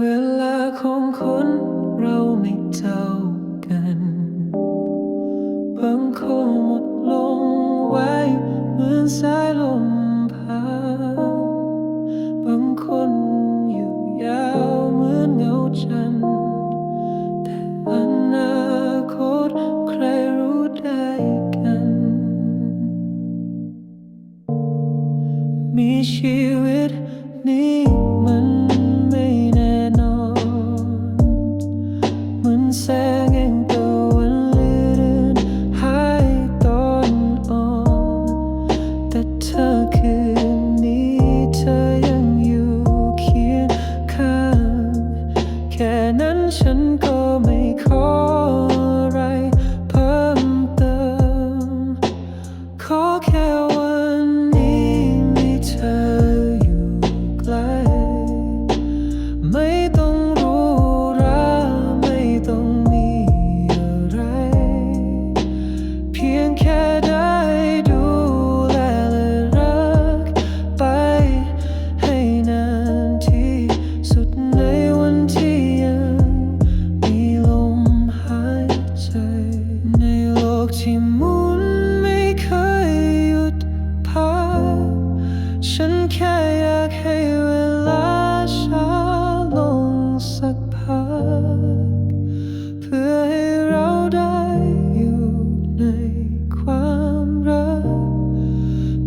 เวลาของคนเราไม่เท่ากัน บางคนหมดลงไว้เหมือนสายลมพัดบางคนอยู่ยาวเหมือนเงาจันทร์แต่อนาคตใครรู้ได้กัน มีชีวิตนี้ ได้ดูแลและรักไปให้นานที่สุดในวันที่ยังมีลมหายใจ ในโลกที่หมุนไม่เคยหยุดพักฉันแค่อยากให้เวลา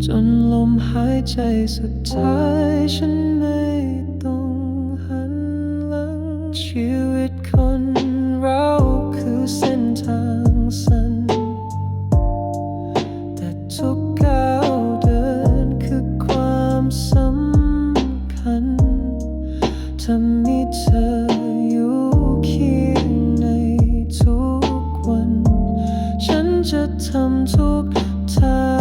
จนลมหายใจสุดท้ายฉันไม่ต้องหันหลังชีวิตคนเราคือเส้นทางสั้นแต่ทุกก้าวเดินคือความสำคัญถ้ามีเธออยู่เคียงในทุกวัน ฉันจะทำทุกทาง